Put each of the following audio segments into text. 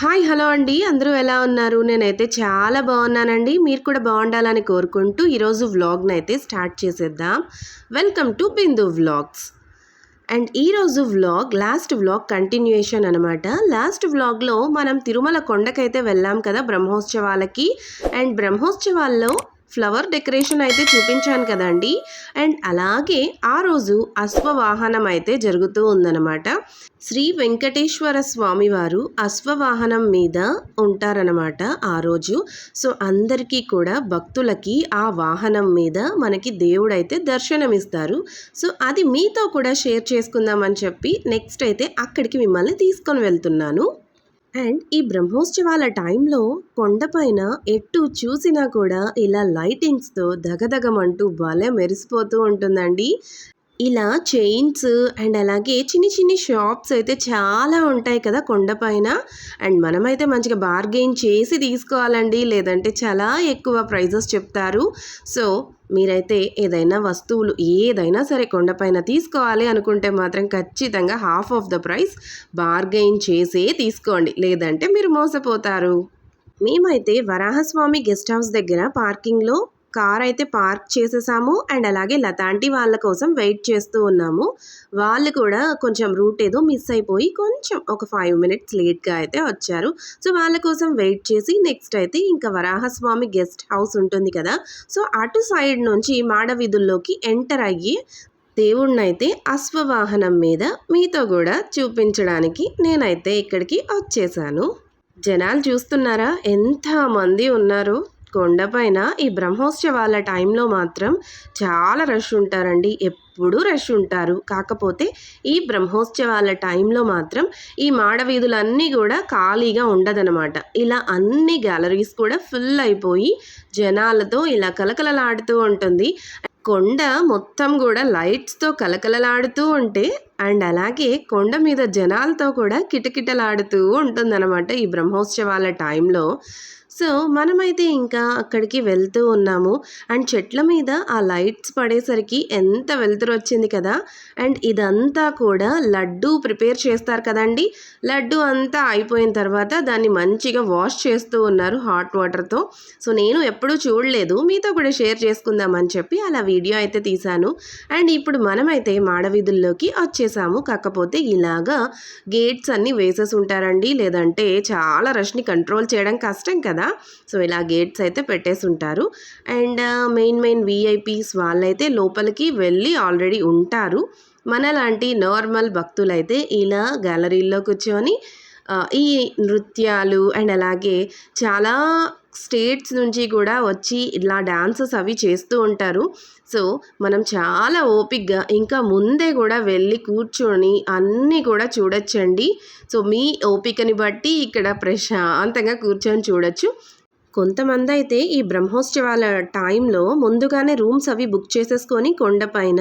Hi hello అండి. అందరూ ఎలా ఉన్నారు? నేనైతే చాలా బాగున్నానండి. మీరు కూడా బాగుండాలని కోరుకుంటూ ఈరోజు వ్లాగ్ని అయితే స్టార్ట్ చేసేద్దాం. Welcome to Bindu vlogs. And ఈరోజు వ్లాగ్ లాస్ట్ వ్లాగ్ కంటిన్యూయేషన్ అనమాట లాస్ట్ వ్లాగ్లో మనం తిరుమల కొండకైతే వెళ్ళాం కదా బ్రహ్మోత్సవాలకి. అండ్ బ్రహ్మోత్సవాల్లో ఫ్లవర్ డెకరేషన్ అయితే చూపించాను కదండి. అండ్ అలాగే ఆ రోజు అశ్వవాహనం అయితే జరుగుతూ ఉందన్నమాట. శ్రీ వెంకటేశ్వర స్వామి వారు అశ్వవాహనం మీద ఉంటారనమాట ఆ రోజు. సో అందరికీ కూడా భక్తులకి ఆ వాహనం మీద మనకి దేవుడైతే దర్శనమిస్తారు. సో అది మీతో కూడా షేర్ చేసుకుందామని చెప్పి నెక్స్ట్ అయితే అక్కడికి మిమ్మల్ని తీసుకొని వెళ్తున్నాను. అండ్ ఈ బ్రహ్మోత్సవాల టైంలో కొండపైన ఎటు చూసినా కూడా ఇలా లైటింగ్స్తో దగదగమంటూ భలే మెరిసిపోతూ ఉంటుందండి. ఇలా చైన్స్ అండ్ అలాగే చిన్ని చిన్ని షాప్స్ అయితే చాలా ఉంటాయి కదా కొండపైన అండ్ మనమైతే మంచిగా బార్గెయిన్ చేసి తీసుకోవాలండి లేదంటే చాలా ఎక్కువ ప్రైజెస్ చెప్తారు. సో మీరైతే ఏదైనా వస్తువులు ఏదైనా సరే కొండపైన తీసుకోవాలి అనుకుంటే మాత్రం ఖచ్చితంగా half of the price bargain చేసే తీసుకోండి. లేదంటే మీరు మోసపోతారు. మేమైతే వరాహస్వామి గెస్ట్ హౌస్ దగ్గర పార్కింగ్లో కార్ అయితే పార్క్ చేసేసాము. అండ్ అలాగే లతాంటి వాళ్ళ కోసం వెయిట్ చేస్తూ ఉన్నాము. వాళ్ళు కూడా కొంచెం రూట్ ఏదో మిస్ అయిపోయి కొంచెం ఒక ఫైవ్ మినిట్స్ లేట్గా అయితే వచ్చారు. సో వాళ్ళ కోసం వెయిట్ చేసి నెక్స్ట్ అయితే ఇంకా వరాహస్వామి గెస్ట్ హౌస్ ఉంటుంది కదా. సో అటు సైడ్ నుంచి మాడ వీధుల్లోకి ఎంటర్ అయ్యి దేవుణ్ణైతే అశ్వవాహనం మీద మీతో కూడా చూపించడానికి నేనైతే ఇక్కడికి వచ్చేసాను. జనాలు చూస్తున్నారా? ఎంతమంది ఉన్నారు. కొండపైన ఈ బ్రహ్మోత్సవాల టైంలో మాత్రం చాలా రష్ ఉంటారండి. ఎప్పుడూ రష్ ఉంటారు. కాకపోతే ఈ బ్రహ్మోత్సవాల టైంలో మాత్రం ఈ మాడవీధులన్నీ కూడా ఖాళీగా ఉండదనమాట ఇలా అన్ని గ్యాలరీస్ కూడా ఫుల్ అయిపోయి జనాలతో ఇలా కలకలలాడుతూ ఉంటుంది. కొండ మొత్తం కూడా లైట్స్తో కలకలలాడుతూ ఉంటే అండ్ అలాగే కొండ మీద జనాలతో కూడా కిటకిటలాడుతూ ఉంటుందన్నమాట ఈ బ్రహ్మోత్సవాల టైంలో. సో మనమైతే ఇంకా అక్కడికి వెళ్తూ ఉన్నాము. అండ్ చెట్ల మీద ఆ లైట్స్ పడేసరికి ఎంత వెలుతురు వచ్చింది కదా! అండ్ ఇదంతా కూడా లడ్డు ప్రిపేర్ చేస్తారు కదండి! లడ్డు అంతా అయిపోయిన తర్వాత దాన్ని మంచిగా వాష్ చేస్తూ ఉన్నారు హాట్ వాటర్తో. సో నేను ఎప్పుడూ చూడలేదు. మీతో కూడా షేర్ చేసుకుందామని చెప్పి అలా వీడియో అయితే తీశాను. అండ్ ఇప్పుడు మనమైతే మాడవీధుల్లోకి వచ్చేసాము. కాకపోతే ఇలాగా గేట్స్ అన్నీ వేసేసి ఉంటారండి. లేదంటే చాలా రష్ని కంట్రోల్ చేయడం కష్టం కదా! సో ఇలా గేట్స్ అయితే పెట్టేసి ఉంటారు అండ్ మెయిన్ మెయిన్ విఐపీస్ వాళ్ళైతే లోపలికి వెళ్ళి ఆల్రెడీ ఉంటారు. మనలాంటి నార్మల్ భక్తులైతే ఇలా గ్యాలరీలో కూర్చొని ఈ నృత్యాలు అండ్ అలాగే చాలా స్టేట్స్ నుంచి కూడా వచ్చి ఇలా డ్యాన్సెస్ అవి చేస్తూ ఉంటారు. సో మనం చాలా ఓపిక్గా ఇంకా ముందే కూడా వెళ్ళి కూర్చొని అన్నీ కూడా చూడొచ్చండి. సో మీ ఓపికని బట్టి ఇక్కడ ప్రశాంతంగా కూర్చొని చూడొచ్చు. కొంతమంది అయితే ఈ బ్రహ్మోత్సవాల టైంలో ముందుగానే రూమ్స్ అవి బుక్ చేసేసుకొని కొండపైన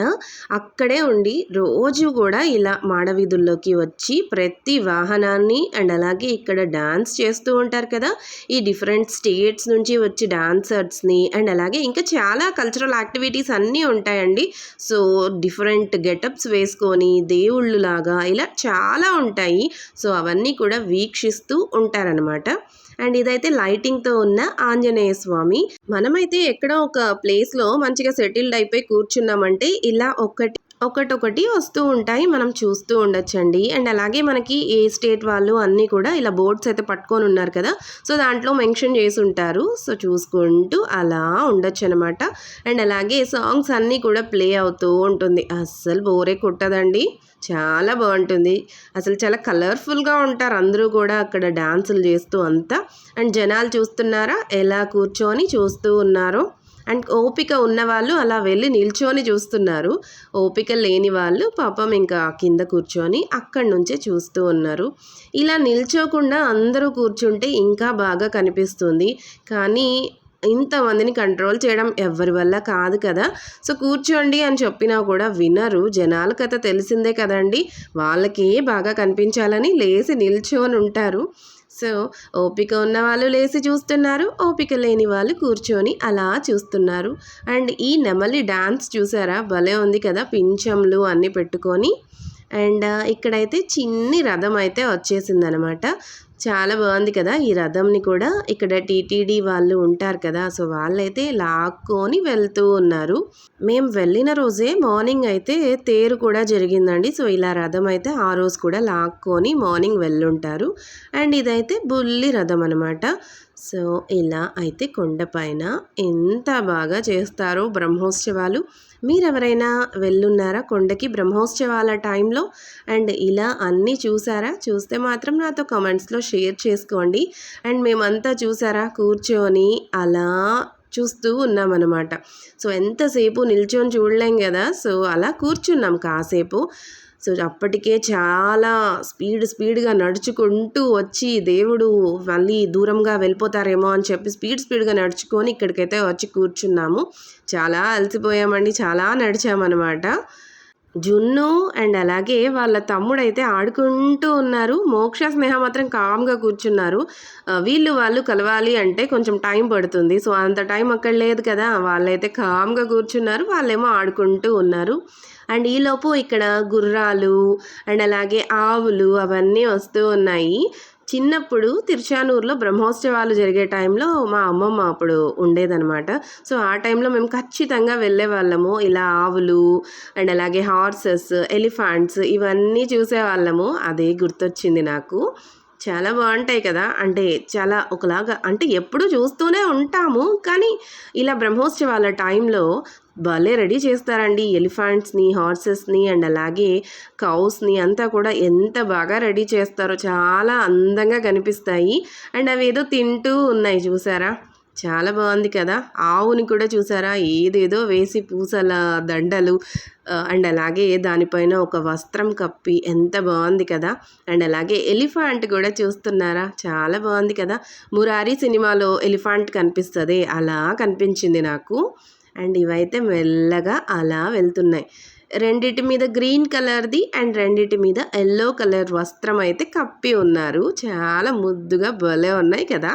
అక్కడే ఉండి రోజు కూడా ఇలా మాడవీధుల్లోకి వచ్చి ప్రతి వాహనాన్ని అండ్ అలాగే ఇక్కడ డాన్స్ చేస్తూ ఉంటారు కదా. ఈ డిఫరెంట్ స్టేట్స్ నుంచి వచ్చి డాన్సర్స్ని అండ్ అలాగే ఇంకా చాలా కల్చరల్ యాక్టివిటీస్ అన్నీ ఉంటాయండి. సో డిఫరెంట్ గెటప్స్ వేసుకొని దేవుళ్ళు లాగా ఇలా చాలా ఉంటాయి. సో అవన్నీ కూడా వీక్షిస్తూ ఉంటారనమాట అండ్ ఇదైతే లైటింగ్తో ఉన్న ఆంజనేయ స్వామి. మనమైతే ఎక్కడో ఒక ప్లేస్లో మంచిగా సెటిల్డ్ అయిపోయి కూర్చున్నామంటే ఇలా ఒకటి ఒకటొకటి వస్తూ ఉంటాయి. మనం చూస్తూ ఉండొచ్చండి. అండ్ అలాగే మనకి ఏ స్టేట్ వాళ్ళు అన్నీ కూడా ఇలా బోర్డ్స్ అయితే పట్టుకొని ఉన్నారు కదా. సో దాంట్లో మెన్షన్ చేసి ఉంటారు. సో చూసుకుంటూ అలా ఉండొచ్చు అనమాట అండ్ అలాగే సాంగ్స్ అన్నీ కూడా ప్లే అవుతూ ఉంటుంది. అస్సలు బోరే కొట్టదండి. చాలా బాగుంటుంది. అసలు చాలా కలర్ఫుల్గా ఉంటారు అందరూ కూడా అక్కడ డాన్సులు చేస్తూ అంతా. అండ్ జనాలు చూస్తున్నారా? ఎలా కూర్చొని చూస్తూ ఉన్నారో. అండ్ ఓపిక ఉన్నవాళ్ళు అలా వెళ్ళి నిల్చొని చూస్తున్నారు. ఓపిక లేని వాళ్ళు పాపం ఇంకా కింద కూర్చొని అక్కడి నుంచే చూస్తూ ఉన్నారు. ఇలా నిల్చోకుండా అందరూ కూర్చుంటే ఇంకా బాగా కనిపిస్తుంది. కానీ ఇంతమందిని కంట్రోల్ చేయడం ఎవరి వల్ల కాదు కదా. సో కూర్చోండి అని చెప్పినా కూడా వినరు. జనాల కథ తెలిసిందే కదండి. వాళ్ళకి బాగా కనిపించాలని లేచి నిల్చొని ఉంటారు. సో ఓపిక ఉన్న వాళ్ళు లేచి చూస్తున్నారు. ఓపిక లేని వాళ్ళు కూర్చొని అలా చూస్తున్నారు. అండ్ ఈ నెమలి డ్యాన్స్ చూసారా? భలే ఉంది కదా పింఛంలు అన్నీ పెట్టుకొని. అండ్ ఇక్కడైతే చిన్ని రథం అయితే వచ్చేసిందనమాట. చాలా బాగుంది కదా ఈ రథంని కూడా. ఇక్కడ టీటీడీ వాళ్ళు ఉంటారు కదా సో వాళ్ళైతే లాక్కొని వెళ్తూ ఉన్నారు. మేము వెళ్ళిన రోజే మార్నింగ్ అయితే తేరు కూడా జరిగిందండి. సో ఇలా రథం అయితే ఆ రోజు కూడా లాక్కొని మార్నింగ్ వెళ్ళుంటారు. అండ్ ఇదైతే బుల్లి రథం అనమాట సో ఇలా అయితే కొండపైన ఎంత బాగా చేస్తారో బ్రహ్మోత్సవాలు. మీరెవరైనా వెళ్ళున్నారా కొండకి బ్రహ్మోత్సవాల టైంలో? అండ్ ఇలా అన్నీ చూసారా? చూస్తే మాత్రం నాతో కమెంట్స్లో షేర్ చేసుకోండి. అండ్ మేమంతా చూసారా? కూర్చొని అలా చూస్తూ ఉన్నామన్నమాట. సో ఎంతసేపు నిల్చొని చూడలేం కదా? సో అలా కూర్చున్నాం కాసేపు. సో అప్పటికే చాలా స్పీడ్ స్పీడ్గా నడుచుకుంటూ వచ్చి దేవుడు మళ్ళీ దూరంగా వెళ్ళిపోతారేమో అని చెప్పి స్పీడ్ స్పీడ్గా నడుచుకొని ఇక్కడికైతే వచ్చి కూర్చున్నాము. చాలా అలసిపోయామండి. చాలా నడిచామన్నమాట. జున్ను అండ్ అలాగే వాళ్ళ తమ్ముడైతే ఆడుకుంటూ ఉన్నారు. మోక్ష స్నేహ మాత్రం కామ్గా కూర్చున్నారు. వీళ్ళు వాళ్ళు కలవాలి అంటే కొంచెం టైం పడుతుంది. సో అంత టైం అక్కడ లేదు కదా. వాళ్ళైతే కామ్గా కూర్చున్నారు. వాళ్ళేమో ఆడుకుంటూ ఉన్నారు. అండ్ ఈలోపు ఇక్కడ గుర్రాలు అండ్ అలాగే ఆవులు అవన్నీ వస్తూ ఉన్నాయి. చిన్నప్పుడు తిరుచానూరులో బ్రహ్మోత్సవాలు జరిగే టైంలో మా అమ్మమ్మ అప్పుడు ఉండేదనమాట సో ఆ టైంలో మేము ఖచ్చితంగా వెళ్ళే వాళ్ళము. ఇలా ఆవులు అండ్ అలాగే హార్సెస్ ఎలిఫాంట్స్ ఇవన్నీ చూసేవాళ్ళము అదే గుర్తొచ్చింది నాకు. చాలా బాగుంటాయి కదా. అంటే చాలా ఒకలాగా అంటే ఎప్పుడు చూస్తూనే ఉంటాము. కానీ ఇలా బ్రహ్మోత్సవాల టైంలో భలే రెడీ చేస్తారండి. ఎలిఫెంట్స్ని హార్సెస్ని అండ్ అలాగే కౌస్ని అంతా కూడా ఎంత బాగా రెడీ చేస్తారో చాలా అందంగా కనిపిస్తాయి. అండ్ అవి ఏదో తింటూ ఉన్నాయి చూసారా? చాలా బాగుంది కదా? ఆవుని కూడా చూసారా? ఏదేదో వేసి పూసల దండలు అండ్ అలాగే దానిపైన ఒక వస్త్రం కప్పి ఎంత బాగుంది కదా? అండ్ అలాగే ఎలిఫాంట్ కూడా చూస్తున్నారా? చాలా బాగుంది కదా? మురారి సినిమాలో ఎలిఫాంట్ కనిపిస్తుంది అలా కనిపించింది నాకు. అండ్ ఇవైతే మెల్లగా అలా వెళ్తున్నాయి. రెండిటి మీద గ్రీన్ కలర్ది అండ్ రెండిటి మీద ఎల్లో కలర్ వస్త్రం అయితే కప్పి ఉన్నారు. చాలా ముద్దుగా భలే ఉన్నాయి కదా!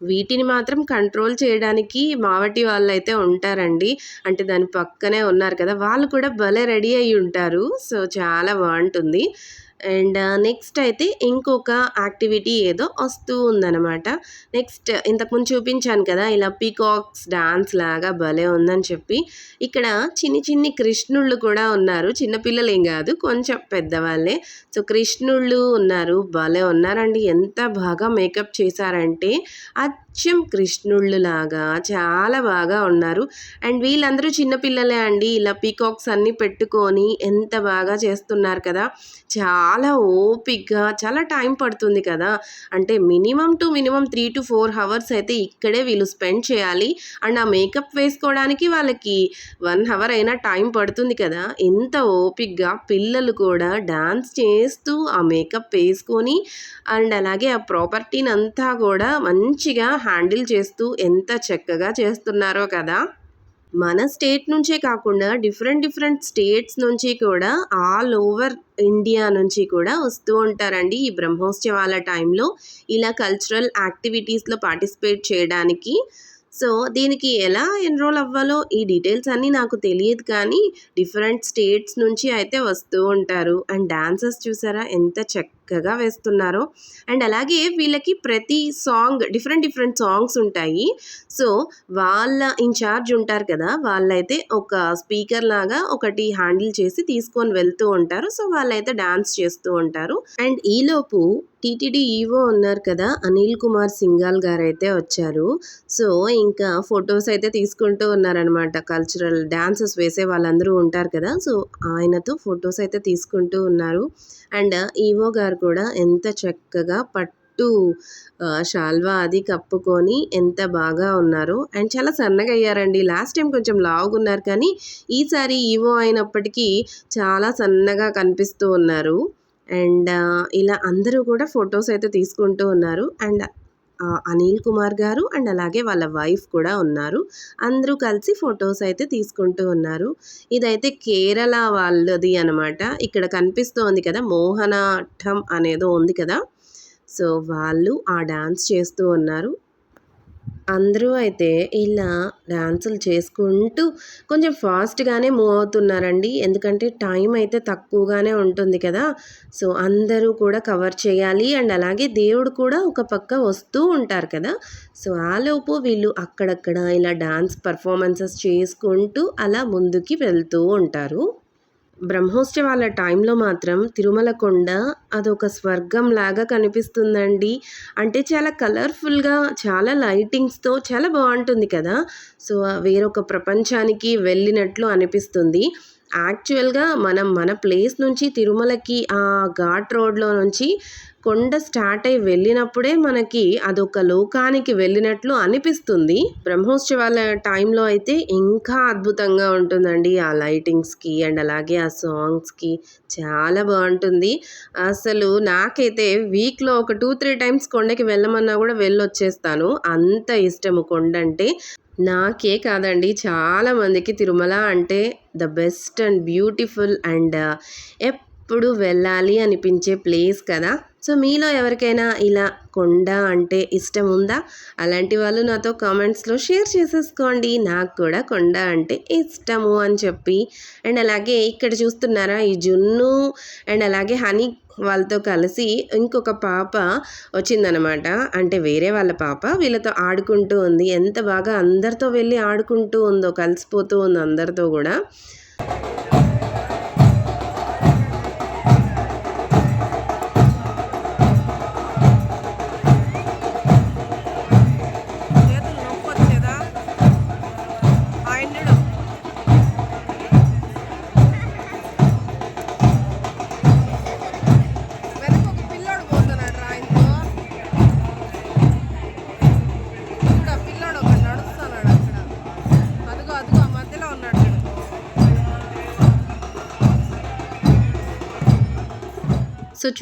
వీటిని మాత్రం కంట్రోల్ చేయడానికి మావటి వాళ్ళు అయితే ఉంటారండి. అంటే దాని పక్కనే ఉన్నారు కదా! వాళ్ళు కూడా భలే రెడీ అయ్యి ఉంటారు. సో చాలా బాగుంటుంది. అండ్ నెక్స్ట్ అయితే ఇంకొక యాక్టివిటీ ఏదో వస్తూ ఉందన్నమాట. నెక్స్ట్ ఇంతకుముందు చూపించాను కదా ఇలా పీకాక్స్ డాన్స్ లాగా భలే ఉందని చెప్పి. ఇక్కడ చిన్ని చిన్ని కృష్ణుళ్ళు కూడా ఉన్నారు. చిన్నపిల్లలు ఏం కాదు కొంచెం పెద్దవాళ్ళే. సో కృష్ణుళ్ళు ఉన్నారు భలే ఉన్నారండి. ఎంత బాగా మేకప్ చేశారంటే అచ్చం కృష్ణుళ్ళు లాగా చాలా బాగా ఉన్నారు. అండ్ వీళ్ళందరూ చిన్నపిల్లలే అండి. ఇలా పీకాక్స్ అన్నీ పెట్టుకొని ఎంత బాగా చేస్తున్నారు కదా. చాలా ఓపిక్గా చాలా టైం పడుతుంది కదా. అంటే minimum to minimum three to four hours అయితే ఇక్కడే వీళ్ళు స్పెండ్ చేయాలి. అండ్ ఆ మేకప్ వేసుకోవడానికి వాళ్ళకి వన్ అవర్ అయినా టైం పడుతుంది కదా. ఎంత ఓపిక్గా పిల్లలు కూడా డాన్స్ చేస్తూ ఆ మేకప్ వేసుకొని అండ్ అలాగే ఆ ప్రాపర్టీని అంతా కూడా మంచిగా హ్యాండిల్ చేస్తూ ఎంత చక్కగా చేస్తున్నారో కదా. మన స్టేట్ నుంచే కాకుండా డిఫరెంట్ డిఫరెంట్ స్టేట్స్ నుంచి కూడా ఆల్ ఓవర్ ఇండియా నుంచి కూడా వస్తూ ఉంటారండి ఈ బ్రహ్మోత్సవాల టైంలో. ఇలా కల్చరల్ యాక్టివిటీస్లో పార్టిసిపేట్ చేయడానికి సో దీనికి ఎలా ఎన్రోల్ అవ్వాలో ఈ డీటెయిల్స్ అన్నీ నాకు తెలియదు కానీ డిఫరెంట్ స్టేట్స్ నుంచి అయితే వస్తూ ఉంటారు. అండ్ డాన్సెస్ చూసారా? ఎంత చక్కగా వేస్తున్నారో. అండ్ అలాగే వీళ్ళకి ప్రతి సాంగ్ డిఫరెంట్ డిఫరెంట్ సాంగ్స్ ఉంటాయి. సో వాళ్ళ ఇన్ఛార్జ్ ఉంటారు కదా వాళ్ళైతే ఒక స్పీకర్ లాగా ఒకటి హ్యాండిల్ చేసి తీసుకొని వెళ్తూ ఉంటారు. సో వాళ్ళైతే డాన్స్ చేస్తూ ఉంటారు. అండ్ ఈలోపు టీటీడీ ఈవో ఉన్నారు కదా అనిల్ కుమార్ సింగాల్ గారు అయితే వచ్చారు. సో ఇంకా ఫొటోస్ అయితే తీసుకుంటూ ఉన్నారనమాట కల్చరల్ డాన్సెస్ వేసే వాళ్ళందరూ ఉంటారు కదా. సో ఆయనతో ఫొటోస్ అయితే తీసుకుంటూ ఉన్నారు. అండ్ ఈవో గారు కూడా ఎంత చక్కగా పట్టు షాల్వా అది కప్పుకొని ఎంత బాగా ఉన్నారు. అండ్ చాలా సన్నగా అయ్యారండి. లాస్ట్ టైం కొంచెం లావుగున్నారు కానీ ఈసారి ఈవో అయినప్పటికీ చాలా సన్నగా కనిపిస్తూ ఉన్నారు. అండ్ ఇలా అందరూ కూడా ఫొటోస్ అయితే తీసుకుంటూ ఉన్నారు. అండ్ అనిల్ కుమార్ గారు అండ్ అలాగే వాళ్ళ వైఫ్ కూడా ఉన్నారు. అందరూ కలిసి ఫొటోస్ అయితే తీసుకుంటూ ఉన్నారు. ఇదైతే కేరళ వాళ్ళది అనమాట ఇక్కడ కనిపిస్తోంది కదా మోహనాఠం అనేదో ఉంది కదా. సో వాళ్ళు ఆ డాన్స్ చేస్తూ ఉన్నారు. అందరూ అయితే ఇలా డ్యాన్సులు చేసుకుంటూ కొంచెం ఫాస్ట్‌గానే మూవ్ అవుతున్నారండి. ఎందుకంటే టైం అయితే తక్కువగానే ఉంటుంది కదా! సో, అందరూ కూడా కవర్ చేయాలి. అండ్ అలాగే దేవుడు కూడా ఒక పక్క వస్తూ ఉంటారు కదా! సో, ఆలోపు వీళ్ళు అక్కడక్కడ ఇలా డ్యాన్స్ పర్ఫార్మెన్సెస్ చేసుకుంటూ అలా ముందుకి వెళ్తూ ఉంటారు. బ్రహ్మోత్సవాల టైంలో మాత్రం తిరుమల కొండ అదొక స్వర్గం లాగా కనిపిస్తుందండి. అంటే చాలా కలర్‌ఫుల్‌గా చాలా లైటింగ్స్‌తో చాలా బాగుంటుంది కదా! సో, వేరొక ప్రపంచానికి వెళ్ళినట్లు అనిపిస్తుంది. యాక్చువల్‌గా మనం మన ప్లేస్ నుంచి తిరుమలకి ఆ ఘాట్ రోడ్‌లో నుంచి కొండ స్టార్ట్ అయ్యి వెళ్ళినప్పుడే మనకి అదొక లోకానికి వెళ్ళినట్లు అనిపిస్తుంది. బ్రహ్మోత్సవాల టైంలో అయితే ఇంకా అద్భుతంగా ఉంటుందండి. ఆ లైటింగ్స్‌కి అండ్ అలాగే ఆ సాంగ్స్‌కి చాలా బాగుంటుంది అసలు నాకైతే వీక్‌లో ఒక 2, 3 టైమ్స్ కొండకి వెళ్ళమన్నా కూడా వెళ్ళొచ్చేస్తాను. అంత ఇష్టము కొండ అంటే నాకే కాదండి చాలామందికి తిరుమల అంటే the best and beautiful and ఎప్పుడు వెళ్ళాలి అనిపించే ప్లేస్ కదా! సో, మీలో ఎవరికైనా ఇలా కొండ అంటే ఇష్టం ఉందా? అలాంటి వాళ్ళు నాతో కామెంట్స్‌లో షేర్ చేసేసుకోండి. నాకు కూడా కొండ అంటే ఇష్టము అని చెప్పి. అండ్ అలాగే ఇక్కడ చూస్తున్నారా ఈ జున్ను అండ్ అలాగే హనీ వాళ్ళతో కలిసి ఇంకొక పాప వచ్చిందనమాట. అంటే వేరే వాళ్ళ పాప వీళ్ళతో ఆడుకుంటూ ఉంది. ఎంత బాగా అందరితో వెళ్ళి ఆడుకుంటూ ఉందో కలిసిపోతూ ఉంది అందరితో కూడా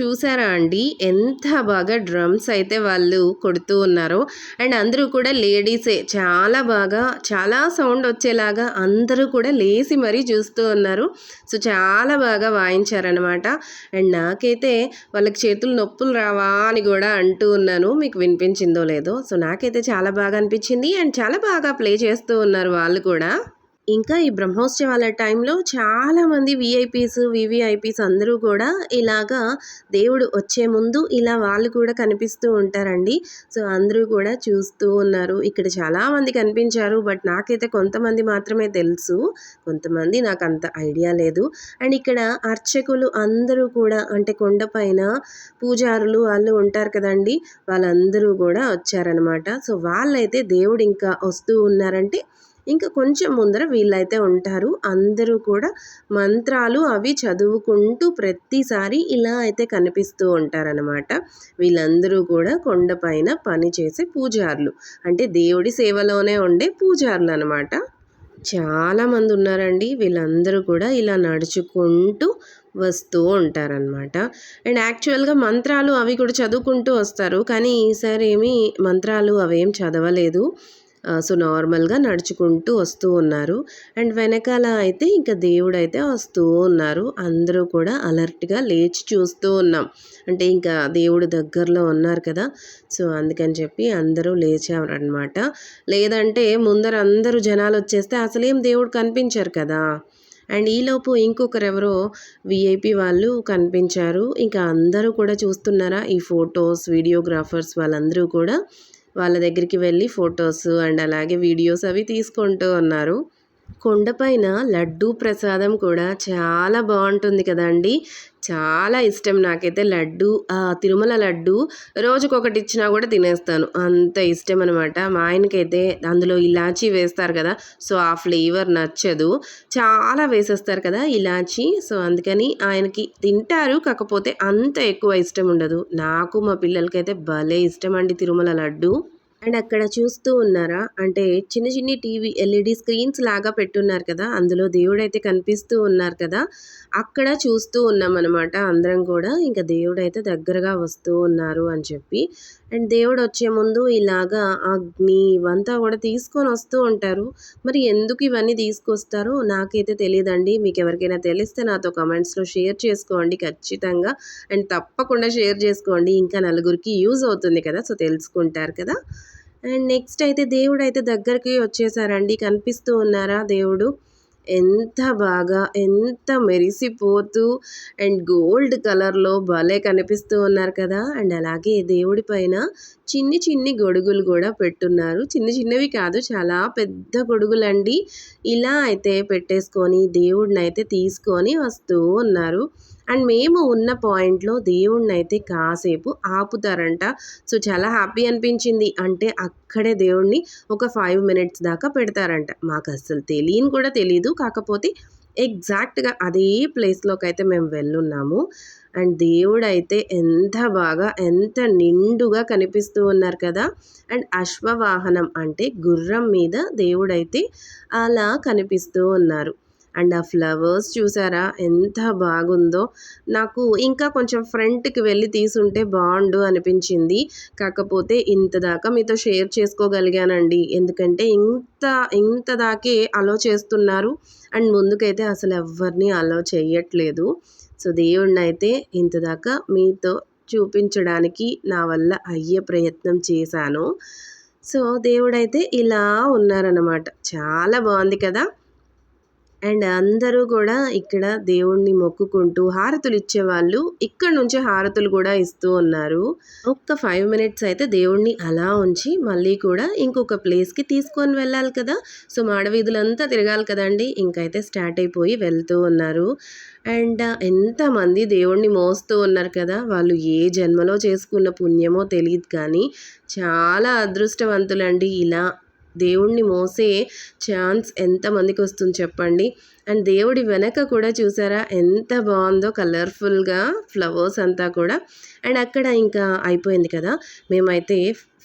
చూసారా అండి ఎంత బాగా డ్రమ్స్ అయితే వాళ్ళు కొడుతూ ఉన్నారో. అండ్ అందరూ కూడా లేడీసే. చాలా బాగా చాలా సౌండ్ వచ్చేలాగా అందరూ కూడా లేసి మరీ చూస్తూ ఉన్నారు. సో, చాలా బాగా వాయించారనమాట. అండ్ నాకైతే వాళ్ళకి చేతులు నొప్పులు రావా అని కూడా అంటూ ఉన్నాను. మీకు వినిపించిందో లేదో. సో, నాకైతే చాలా బాగా అనిపించింది. అండ్ చాలా బాగా ప్లే చేస్తూ ఉన్నారు వాళ్ళు కూడా. ఇంకా ఈ బ్రహ్మోత్సవాల టైంలో చాలామంది వీఐపీస్, వివిఐపీస్ అందరూ కూడా ఇలాగా దేవుడు వచ్చే ముందు ఇలా వాళ్ళు కూడా కనిపిస్తూ ఉంటారండి. సో, అందరూ కూడా చూస్తూ ఉన్నారు. ఇక్కడ చాలామంది కనిపించారు. బట్ నాకైతే కొంతమంది మాత్రమే తెలుసు. కొంతమంది నాకు అంత ఐడియా లేదు. అండ్ ఇక్కడ అర్చకులు అందరూ కూడా అంటే కొండపైన పూజారులు వాళ్ళు ఉంటారు కదండీ! వాళ్ళందరూ కూడా వచ్చారనమాట. సో, వాళ్ళైతే దేవుడు ఇంకా వస్తూ ఉన్నారంటే ఇంకా కొంచెం ముందర వీళ్ళైతే ఉంటారు. అందరూ కూడా మంత్రాలు అవి చదువుకుంటూ ప్రతిసారి ఇలా అయితే కనిపిస్తూ ఉంటారనమాట. వీళ్ళందరూ కూడా కొండపైన పనిచేసే పూజారులు. అంటే దేవుడి సేవలోనే ఉండే పూజారులనమాట. చాలామంది ఉన్నారండి. వీళ్ళందరూ కూడా ఇలా నడుచుకుంటూ వస్తూ ఉంటారనమాట. అండ్ యాక్చువల్‌గా మంత్రాలు అవి కూడా చదువుకుంటూ వస్తారు. కానీ ఈసారి ఏమి మంత్రాలు అవేం చదవలేదు. సో, నార్మల్‌గా నడుచుకుంటూ వస్తూ ఉన్నారు. అండ్ వెనకాల అయితే ఇంకా దేవుడైతే వస్తూ ఉన్నారు. అందరూ కూడా అలర్ట్‌గా లేచి చూస్తూ ఉన్నాం. అంటే ఇంకా దేవుడు దగ్గరలో ఉన్నారు కదా! సో, అందుకని చెప్పి అందరూ లేచారనమాట. లేదంటే ముందర అందరూ జనాలు వచ్చేస్తే అసలేం దేవుడు కనిపించారు కదా! అండ్ ఈలోపు ఇంకొకరెవరో వీఐపీ వాళ్ళు కనిపించారు. ఇంకా అందరూ కూడా చూస్తున్నారా ఈ ఫొటోస్ వీడియోగ్రాఫర్స్ వాళ్ళందరూ కూడా వాళ్ళ దగ్గరికి వెళ్ళి ఫోటోస్ అండ్ అలాగే వీడియోస్ అవి తీసుకుంటూ ఉన్నారు. కొండపైన లడ్డూ ప్రసాదం కూడా చాలా బాగుంటుంది కదండీ! చాలా ఇష్టం నాకైతే లడ్డు. ఆ తిరుమల లడ్డు రోజుకొకటి ఇచ్చినా కూడా తినేస్తాను. అంత ఇష్టం అనమాట. మా ఆయనకైతే అందులో ఇలాచీ వేస్తారు కదా! సో, ఆ ఫ్లేవర్ నచ్చదు. చాలా వేసేస్తారు కదా ఇలాచీ. సో, అందుకని ఆయనకి తింటారు. కాకపోతే అంత ఎక్కువ ఇష్టం ఉండదు. నాకు మా పిల్లలకైతే భలే ఇష్టం అండి తిరుమల లడ్డు. అండ్ అక్కడ చూస్తూ ఉన్నారా? అంటే చిన్న చిన్ని టీవీ ఎల్ఈడి స్క్రీన్స్ లాగా పెట్టున్నారు కదా! అందులో దేవుడైతే కనిపిస్తూ ఉన్నారు కదా! అక్కడ చూస్తూ ఉన్నామనమాట అందరం కూడా. ఇంకా దేవుడైతే దగ్గరగా వస్తూ ఉన్నారు అని చెప్పి. అండ్ దేవుడు వచ్చే ముందు ఇలాగా అగ్ని ఇవంతా కూడా తీసుకొనొస్తూ ఉంటారు. మరి ఎందుకు ఇవన్నీ తీసుకొస్తారో నాకైతే తెలియదండి మీకు ఎవరికైనా తెలిస్తే నాతో కమెంట్స్లో షేర్ చేసుకోండి ఖచ్చితంగా. అండ్ తప్పకుండా షేర్ చేసుకోండి. ఇంకా నలుగురికి యూజ్ అవుతుంది కదా! సో, తెలుసుకుంటారు కదా! అండ్ నెక్స్ట్ అయితే దేవుడు అయితే దగ్గరికి వచ్చేసారండి కనిపిస్తూ ఉన్నారా దేవుడు ఎంత బాగా ఎంత మెరిసిపోతూ అండ్ గోల్డ్ కలర్లో భలే కనిపిస్తూ ఉన్నారు కదా! అండ్ అలాగే దేవుడి పైన చిన్ని చిన్ని గొడుగులు కూడా పెట్టున్నారు. చిన్న చిన్నవి కాదు చాలా పెద్ద గొడుగులండి. ఇలా అయితే పెట్టేసుకొని దేవుడిని అయితే తీసుకొని వస్తూ ఉన్నారు. అండ్ మేము ఉన్న పాయింట్లో దేవుడిని అయితే కాసేపు ఆపుతారంట. సో చాలా హ్యాపీ అనిపించింది. అంటే అక్కడే దేవుడిని ఒక ఫైవ్ మినిట్స్ దాకా పెడతారంట. మాకు అసలు తెలియని కూడా తెలియదు కాకపోతే ఎగ్జాక్ట్గా అదే ప్లేస్లోకి అయితే మేము వెళ్ళున్నాము. అండ్ దేవుడు అయితే ఎంత బాగా ఎంత నిండుగా కనిపిస్తూ ఉన్నారు కదా? అండ్ అశ్వవాహనం అంటే గుర్రం మీద దేవుడైతే అలా కనిపిస్తూ ఉన్నారు. అండ్ ఆ ఫ్లవర్స్ చూసారా? ఎంత బాగుందో. నాకు ఇంకా కొంచెం ఫ్రంట్కి వెళ్ళి తీసుంటే బాగుండు అనిపించింది. కాకపోతే ఇంత దాకా మీతో షేర్ చేసుకోగలిగానండి. ఎందుకంటే ఇంత ఇంత దాకే అలో చేస్తున్నారు. అండ్ ముందుకైతే అసలు ఎవరిని అలో చేయట్లేదు సో దేవుణ్ణైతే అయితే ఇంత దాకా మీతో చూపించడానికి నా వల్ల అయ్యే ప్రయత్నం చేశాను. సో దేవుడైతే ఇలా ఉన్నారన్నమాట. చాలా బాగుంది కదా? అండ్ అందరూ కూడా ఇక్కడ దేవుణ్ణి మొక్కుకుంటూ హారతులు ఇచ్చేవాళ్ళు ఇక్కడ నుంచి హారతులు కూడా ఇస్తూ ఉన్నారు. ఒక్క ఫైవ్ మినిట్స్ అయితే దేవుణ్ణి అలా ఉంచి మళ్ళీ కూడా ఇంకొక ప్లేస్కి తీసుకొని వెళ్ళాలి కదా. సో మాడవీధులంతా తిరగాలి కదండి. ఇంకైతే స్టార్ట్ అయిపోయి వెళ్తూ ఉన్నారు. అండ్ ఎంతమంది దేవుణ్ణి మోస్తూ ఉన్నారు కదా. వాళ్ళు ఏ జన్మలో చేసుకున్న పుణ్యమో తెలియదు కానీ చాలా అదృష్టవంతులండి. ఇలా దేవుణ్ణి మోసే ఛాన్స్ ఎంతమందికి వస్తుంది చెప్పండి. అండ్ దేవుడి వెనక కూడా చూసారా ఎంత బాగుందో కలర్ఫుల్గా ఫ్లవర్స్ అంతా కూడా. అండ్ అక్కడ ఇంకా అయిపోయింది కదా. మేమైతే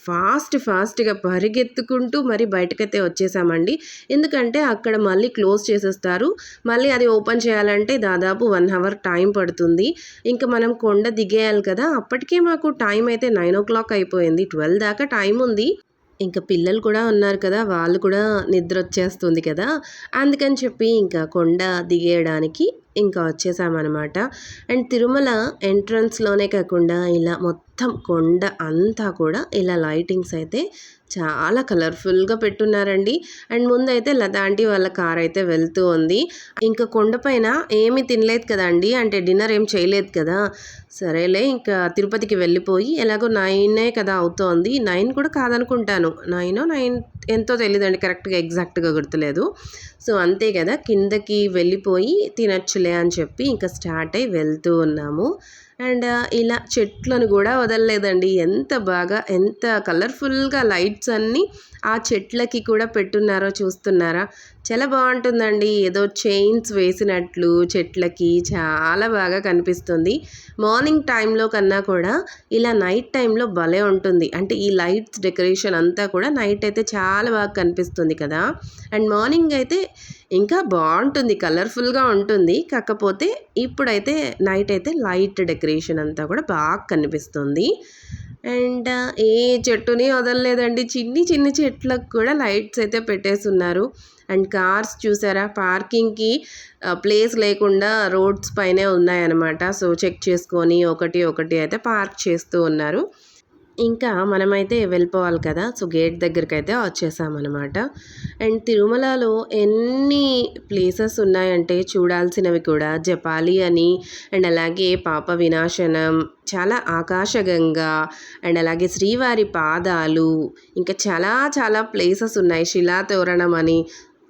ఫాస్ట్ ఫాస్ట్గా పరిగెత్తుకుంటూ మరి బయటకైతే వచ్చేసామండి. ఎందుకంటే అక్కడ మళ్ళీ క్లోజ్ చేసేస్తారు. మళ్ళీ అది ఓపెన్ చేయాలంటే దాదాపు వన్ అవర్ టైం పడుతుంది. ఇంకా మనం కొండ దిగేయాలి కదా. అప్పటికే మాకు టైం అయితే నైన్ ఓ క్లాక్ అయిపోయింది. ట్వెల్వ్ దాకా టైం ఉంది. ఇంకా పిల్లలు కూడా ఉన్నారు కదా వాళ్ళు కూడా నిద్ర వచ్చేస్తుంది కదా. అందుకని చెప్పి ఇంకా కొండ దిగేయడానికి ఇంకా వచ్చేసామన్నమాట. అండ్ తిరుమల ఎంట్రన్స్లోనే కాకుండా ఇలా మొత్తం కొండ అంతా కూడా ఇలా లైటింగ్స్ అయితే చాలా కలర్ఫుల్గా పెట్టున్నారండి. అండ్ ముందైతే లదాంటి వాళ్ళ కార్ అయితే వెళ్తూ ఉంది. ఇంకా కొండపైన ఏమీ తినలేదు కదండి అంటే డిన్నర్ ఏం చేయలేదు కదా. సరేలే ఇంకా తిరుపతికి వెళ్ళిపోయి ఎలాగో నైనే కదా అవుతోంది. నైన్ కూడా కాదనుకుంటాను. నైన్ నైన్ ఎంతో తెలియదండి కరెక్ట్గా ఎగ్జాక్ట్గా గుర్తులేదు. సో అంతే కదా కిందకి వెళ్ళిపోయి తినచ్చులే అని చెప్పి ఇంకా స్టార్ట్ అయి వెళ్తూ ఉన్నాము. అండ్ ఇలా చెట్లను కూడా వదలలేదండి. ఎంత బాగా ఎంత కలర్ఫుల్గా లైట్స్ అన్నీ ఆ చెట్లకి కూడా పెట్టున్నారో చూస్తున్నారా? చాలా బాగుంటుందండి. ఏదో చైన్స్ వేసినట్లు చెట్లకి చాలా బాగా కనిపిస్తుంది. మార్నింగ్ టైంలో కన్నా కూడా ఇలా నైట్ టైంలో భలే ఉంటుంది. అంటే ఈ లైట్స్ డెకరేషన్ అంతా కూడా నైట్ అయితే చాలా బాగా కనిపిస్తుంది కదా. అండ్ మార్నింగ్ అయితే ఇంకా బాగుంటుంది. కలర్ఫుల్గా ఉంటుంది. కాకపోతే ఇప్పుడైతే నైట్ అయితే లైట్ డెకరేషన్ అంతా కూడా బాగా కనిపిస్తుంది. అండ్ ఏ చెట్టుని వదలలేదండి. చిన్ని చిన్ని చెట్లకు కూడా లైట్స్ అయితే పెట్టేస్తున్నారు. అండ్ కార్స్ చూసారా? పార్కింగ్కి ప్లేస్ లేకుండా రోడ్స్ పైనే ఉన్నాయన్నమాట. సో చెక్ చేసుకొని ఒకటి ఒకటి అయితే పార్క్ చేస్తూ ఉన్నారు. ఇంకా మనమైతే వెళ్ళిపోవాలి కదా. సో గేట్ దగ్గరికి అయితే వచ్చేసామన్నమాట. అండ్ తిరుమలలో ఎన్ని ప్లేసెస్ ఉన్నాయంటే చూడాల్సినవి కూడా. జపాలి అని అండ్ అలాగే పాప వినాశనం చాలా ఆకాశగంగా అండ్ అలాగే శ్రీవారి పాదాలు ఇంకా చాలా చాలా ప్లేసెస్ ఉన్నాయి. శిలాతోరణం అని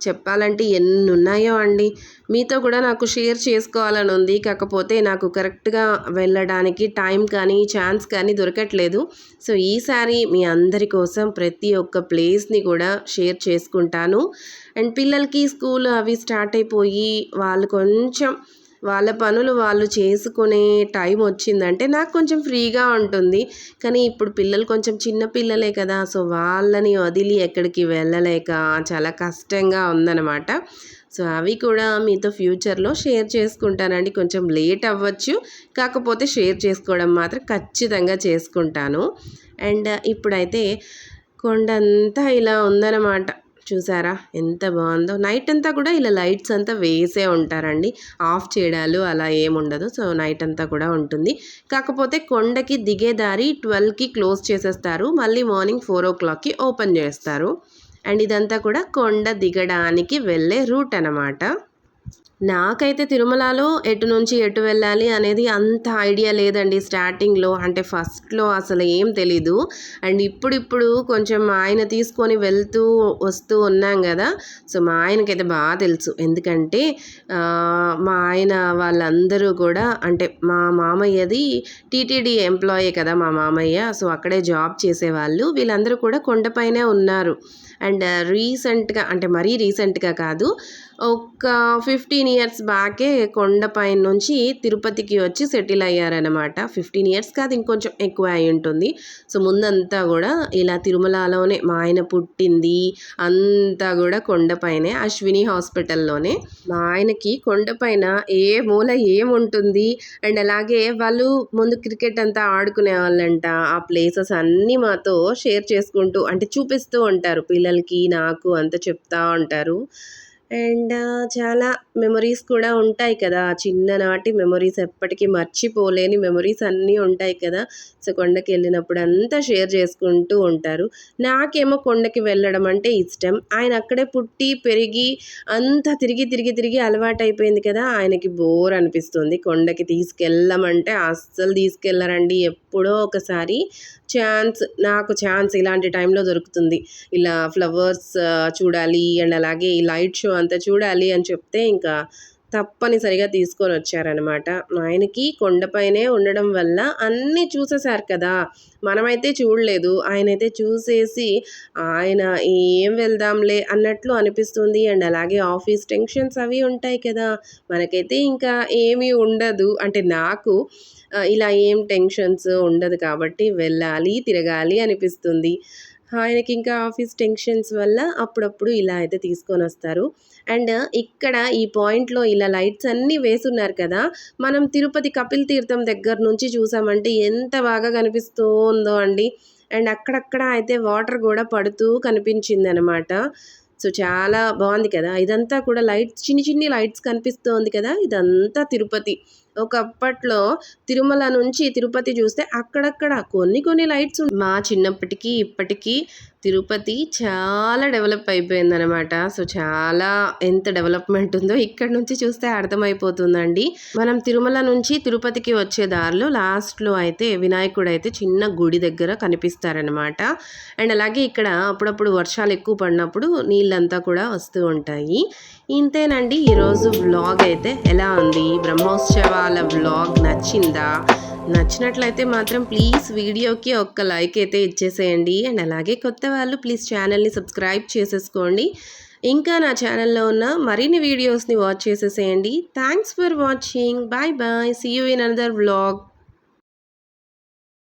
చెప్పాలంటే ఎన్ని ఉన్నాయో అండి. మీతో కూడా నాకు షేర్ చేసుకోవాలని ఉంది. కాకపోతే నాకు కరెక్ట్గా వెళ్ళడానికి టైం కానీ ఛాన్స్ కానీ దొరకట్లేదు. సో ఈసారి మీ అందరి కోసం ప్రతి ఒక్క ప్లేస్ని కూడా షేర్ చేసుకుంటాను. అండ్ పిల్లలకి స్కూల్ అవి స్టార్ట్ అయిపోయి వాళ్ళు కొంచెం వాళ్ళ పనులు వాళ్ళు చేసుకునే టైం వచ్చిందంటే నాకు కొంచెం ఫ్రీగా ఉంటుంది. కానీ ఇప్పుడు పిల్లలు కొంచెం చిన్న పిల్లలే కదా సో వాళ్ళని వదిలి ఎక్కడికి వెళ్ళలేక చాలా కష్టంగా ఉందన్నమాట. సో అవి కూడా మీతో ఫ్యూచర్లో షేర్ చేసుకుంటానండి. కొంచెం లేట్ అవ్వచ్చు. కాకపోతే షేర్ చేసుకోవడం మాత్రం ఖచ్చితంగా చేసుకుంటాను. అండ్ ఇప్పుడైతే కొండంతా ఇలా ఉందన్నమాట. చూసారా? ఎంత బాగుందో. నైట్ అంతా కూడా ఇలా లైట్స్ అంతా వేసే ఉంటారండి. ఆఫ్ చేయడాలు అలా ఏముండదు. సో నైట్ అంతా కూడా ఉంటుంది. కాకపోతే కొండకి దిగే దారి ట్వెల్వ్కి క్లోజ్ చేసేస్తారు. మళ్ళీ మార్నింగ్ ఫోర్ ఓ క్లాక్కి ఓపెన్ చేస్తారు. అండ్ ఇదంతా కూడా కొండ దిగడానికి వెళ్ళే రూట్ అన్నమాట. నాకైతే తిరుమలలో ఎటు నుంచి ఎటు వెళ్ళాలి అనేది అంత ఐడియా లేదండి స్టార్టింగ్లో. అంటే ఫస్ట్లో అసలు ఏం తెలీదు. అండ్ ఇప్పుడిప్పుడు కొంచెం ఆయన తీసుకొని వెళ్తూ వస్తూ ఉన్నాం కదా. సో మా ఆయనకైతే బాగా తెలుసు. ఎందుకంటే మా ఆయన వాళ్ళందరూ కూడా అంటే మా మామయ్యది టీటీడీ ఎంప్లాయీ కదా మా మామయ్య. సో అక్కడే జాబ్ చేసేవాళ్ళు. వీళ్ళందరూ కూడా కొండపైనే ఉన్నారు. అండ్ రీసెంట్గా అంటే మరీ రీసెంట్గా కాదు ఒక ఫిఫ్టీన్ ఇయర్స్ బ్యాకే కొండపై నుంచి తిరుపతికి వచ్చి సెటిల్ అయ్యారనమాట ఫిఫ్టీన్ ఇయర్స్ కాదు ఇంకొంచెం ఎక్కువ అయి ఉంటుంది. సో ముందంతా కూడా ఇలా తిరుమలలోనే మా ఆయన పుట్టింది అంతా కూడా కొండపైనే అశ్విని హాస్పిటల్లోనే. మా ఆయనకి కొండపైన ఏ మూల ఏముంటుంది అండ్ అలాగే వాళ్ళు ముందు క్రికెట్ అంతా ఆడుకునే వాళ్ళంట ఆ ప్లేసెస్ అన్నీ మాతో షేర్ చేసుకుంటూ అంటే చూపిస్తూ ఉంటారు పిల్లలు పిల్లలకి నాకు అంత చెప్తా ఉంటారు. అండ్ చాలా మెమొరీస్ కూడా ఉంటాయి కదా. చిన్ననాటి మెమొరీస్ ఎప్పటికీ మర్చిపోలేని మెమొరీస్ అన్నీ ఉంటాయి కదా. సో కొండకి వెళ్ళినప్పుడు అంతా షేర్ చేసుకుంటూ ఉంటారు. నాకేమో కొండకి వెళ్ళడం అంటే ఇష్టం. ఆయన అక్కడే పుట్టి పెరిగి అంతా తిరిగి తిరిగి తిరిగి అలవాటు అయిపోయింది కదా. ఆయనకి బోర్ అనిపిస్తుంది. కొండకి తీసుకెళ్ళమంటే అస్సలు తీసుకెళ్ళరండి. ఎప్పుడో ఒకసారి ఛాన్స్ నాకు ఛాన్స్ ఇలాంటి టైంలో దొరుకుతుంది. ఇలా ఫ్లవర్స్ చూడాలి అండ్ అలాగే ఈ లైట్ షో అంతా చూడాలి అని చెప్తే ఇంకా తప్పనిసరిగా తీసుకొని వచ్చారనమాట ఆయనకి కొండపైనే ఉండడం వల్ల అన్నీ చూసేశారు కదా. మనమైతే చూడలేదు. ఆయనైతే చూసేసి ఆయన ఏం వెళ్దాంలే అన్నట్లు అనిపిస్తుంది. అండ్ అలాగే ఆఫీస్ టెన్షన్స్ అవి ఉంటాయి కదా. మనకైతే ఇంకా ఏమీ ఉండదు. అంటే నాకు ఇలా ఏం టెన్షన్స్ ఉండదు కాబట్టి వెళ్ళాలి తిరగాలి అనిపిస్తుంది. ఆయనకి ఇంకా ఆఫీస్ టెన్షన్స్ వల్ల అప్పుడప్పుడు ఇలా అయితే తీసుకొని వస్తారు. అండ్ ఇక్కడ ఈ పాయింట్లో ఇలా లైట్స్ అన్నీ వేసున్నారు కదా మనం తిరుపతి కపిల్ తీర్థం దగ్గర నుంచి చూసామంటే ఎంత బాగా కనిపిస్తూ ఉందో అండి. అండ్ అక్కడక్కడ అయితే వాటర్ కూడా పడుతూ కనిపించింది అనమాట సో చాలా బాగుంది కదా ఇదంతా కూడా లైట్స్ చిన్ని చిన్ని లైట్స్ కనిపిస్తోంది కదా ఇదంతా తిరుపతి. ఒకప్పట్లో తిరుమల నుంచి తిరుపతి చూస్తే అక్కడక్కడ కొన్ని కొన్ని లైట్స్ మా చిన్నప్పటికీ ఇప్పటికీ తిరుపతి చాలా డెవలప్ అయిపోయిందనమాట సో చాలా ఎంత డెవలప్మెంట్ ఉందో ఇక్కడ నుంచి చూస్తే అర్థమైపోతుందండి. మనం తిరుమల నుంచి తిరుపతికి వచ్చే దారిలో లాస్ట్లో అయితే వినాయకుడు అయితే చిన్న గుడి దగ్గర కనిపిస్తారనమాట అండ్ అలాగే ఇక్కడ అప్పుడప్పుడు వర్షాలు ఎక్కువ పడినప్పుడు నీళ్ళంతా కూడా వస్తూ ఉంటాయి. ఇంతేనండి ఈరోజు వ్లాగ్ అయితే ఎలా ఉంది? బ్రహ్మోత్సవాల వ్లాగ్ నచ్చిందా? నచ్చినట్లయితే మాత్రం ప్లీజ్ వీడియోకి ఒక్క లైక్ అయితే ఇచ్చేసేయండి. అండ్ అలాగే కొత్త వాళ్ళు ప్లీజ్ ఛానల్ని సబ్స్క్రైబ్ చేసేసుకోండి. ఇంకా నా ఛానల్లో ఉన్న మరిన్ని వీడియోస్ని వాచ్ చేసేసేయండి. Thanks for watching bye bye see you in another vlog